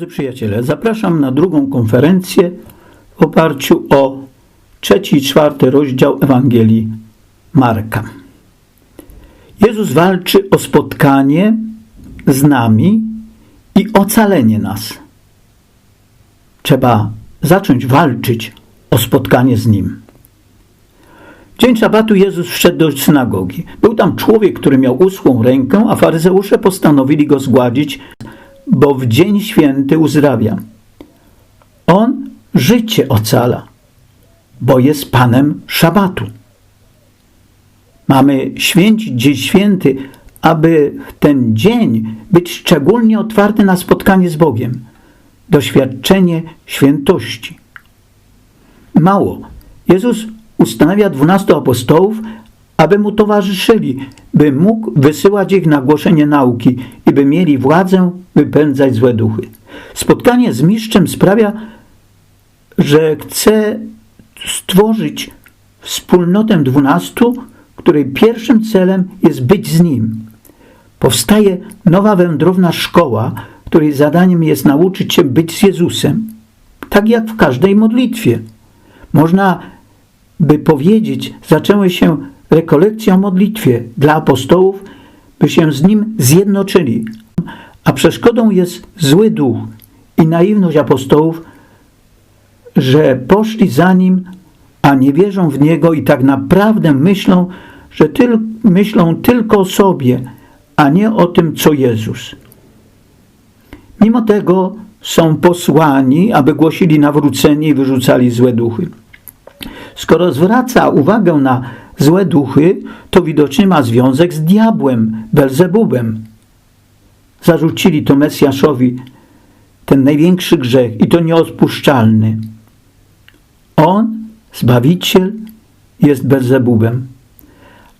Drodzy przyjaciele, zapraszam na drugą konferencję w oparciu o trzeci i czwarty rozdział Ewangelii Marka. Jezus walczy o spotkanie z nami i ocalenie nas. Trzeba zacząć walczyć o spotkanie z Nim. W dzień szabatu Jezus wszedł do synagogi. Był tam człowiek, który miał uschłą rękę, a faryzeusze postanowili go zgładzić, bo w dzień święty uzdrawia. On życie ocala, bo jest Panem szabatu. Mamy święcić dzień święty, aby w ten dzień być szczególnie otwarty na spotkanie z Bogiem, doświadczenie świętości. Mało. Jezus ustanawia dwunastu apostołów, aby mu towarzyszyli, by mógł wysyłać ich na głoszenie nauki i by mieli władzę wypędzać złe duchy. Spotkanie z mistrzem sprawia, że chce stworzyć wspólnotę dwunastu, której pierwszym celem jest być z nim. Powstaje nowa wędrowna szkoła, której zadaniem jest nauczyć się być z Jezusem, tak jak w każdej modlitwie. Można by powiedzieć, zaczęły się rekolekcje o modlitwie dla apostołów, by się z nim zjednoczyli. A przeszkodą jest zły duch i naiwność apostołów, że poszli za nim, a nie wierzą w niego i tak naprawdę myślą, że tyl, myślą tylko o sobie, a nie o tym, co Jezus. Mimo tego są posłani, aby głosili nawrócenie i wyrzucali złe duchy. Skoro zwraca uwagę na złe duchy, to widocznie ma związek z diabłem, Belzebubem. Zarzucili to Mesjaszowi ten największy grzech i to nieodpuszczalny. On, Zbawiciel, jest Belzebubem.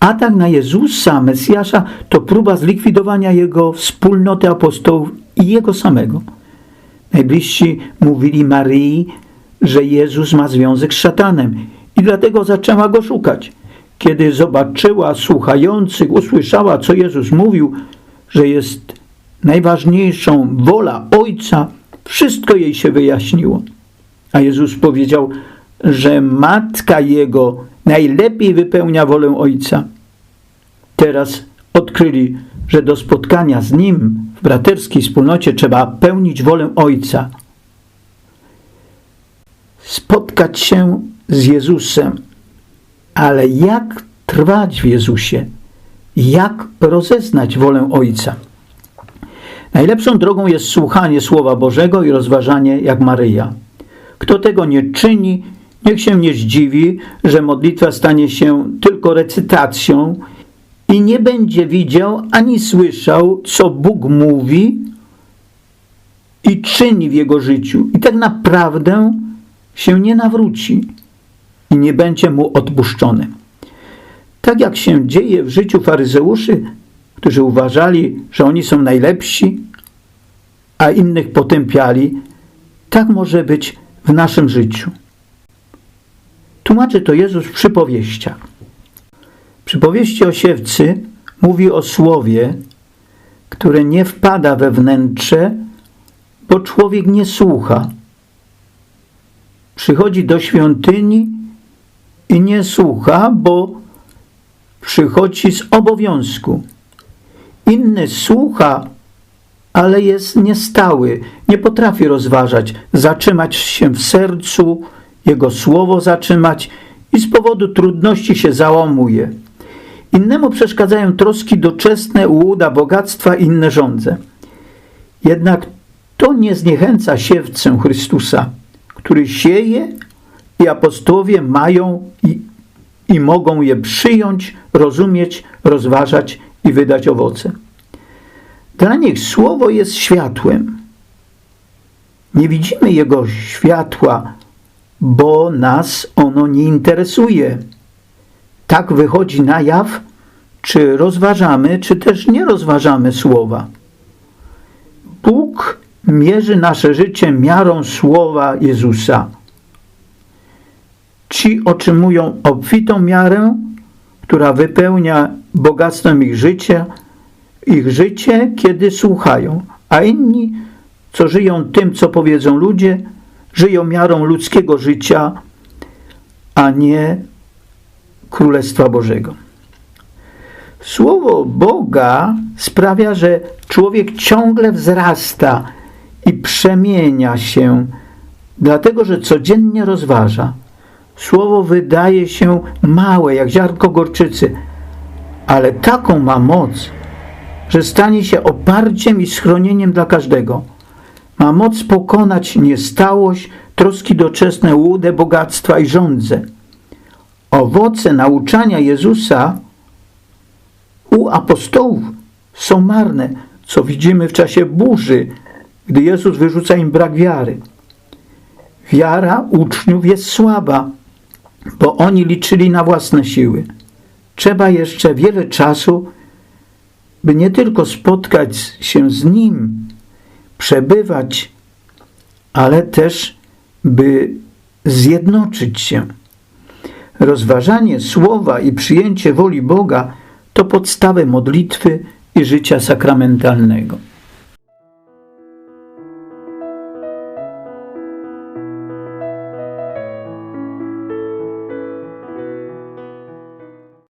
Atak na Jezusa, Mesjasza, to próba zlikwidowania jego wspólnoty apostołów i jego samego. Najbliżsi mówili Maryi, że Jezus ma związek z szatanem i dlatego zaczęła go szukać. Kiedy zobaczyła słuchających, usłyszała, co Jezus mówił, że jest najważniejszą wola Ojca, wszystko jej się wyjaśniło. A Jezus powiedział, że matka Jego najlepiej wypełnia wolę Ojca. Teraz odkryli, że do spotkania z Nim w braterskiej wspólnocie trzeba pełnić wolę Ojca. Spotkać się z Jezusem, ale jak trwać w Jezusie? Jak rozeznać wolę Ojca? Najlepszą drogą jest słuchanie Słowa Bożego i rozważanie jak Maryja. Kto tego nie czyni, niech się nie zdziwi, że modlitwa stanie się tylko recytacją i nie będzie widział ani słyszał, co Bóg mówi i czyni w jego życiu. I tak naprawdę się nie nawróci i nie będzie mu odpuszczony. Tak jak się dzieje w życiu faryzeuszy, którzy uważali, że oni są najlepsi, a innych potępiali, tak może być w naszym życiu. Tłumaczy to Jezus w przypowieściach. Przypowieści o siewcy mówi o słowie, które nie wpada we wnętrze, bo człowiek nie słucha. Przychodzi do świątyni i nie słucha, bo przychodzi z obowiązku. Inny słucha, ale jest niestały, nie potrafi rozważać, zatrzymać się w sercu, jego słowo zatrzymać i z powodu trudności się załamuje. Innemu przeszkadzają troski doczesne, ułuda, bogactwa i inne żądze. Jednak to nie zniechęca siewcę Chrystusa, który sieje i apostołowie mają i i mogą je przyjąć, rozumieć, rozważać i wydać owoce. Dla nich słowo jest światłem. Nie widzimy jego światła, bo nas ono nie interesuje. Tak wychodzi na jaw, czy rozważamy, czy też nie rozważamy słowa. Bóg mierzy nasze życie miarą słowa Jezusa. Ci otrzymują obfitą miarę, która wypełnia bogactwem ich życia, ich życie, kiedy słuchają, a inni, co żyją tym, co powiedzą ludzie, żyją miarą ludzkiego życia, a nie Królestwa Bożego. Słowo Boga sprawia, że człowiek ciągle wzrasta i przemienia się, dlatego że codziennie rozważa. Słowo wydaje się małe, jak ziarnko gorczycy, ale taką ma moc, że stanie się oparciem i schronieniem dla każdego. Ma moc pokonać niestałość, troski doczesne, łudę bogactwa i żądzę. Owoce nauczania Jezusa u apostołów są marne, co widzimy w czasie burzy, gdy Jezus wyrzuca im brak wiary. Wiara uczniów jest słaba, bo oni liczyli na własne siły. Trzeba jeszcze wiele czasu, by nie tylko spotkać się z Nim, przebywać, ale też by zjednoczyć się. Rozważanie słowa i przyjęcie woli Boga to podstawy modlitwy i życia sakramentalnego.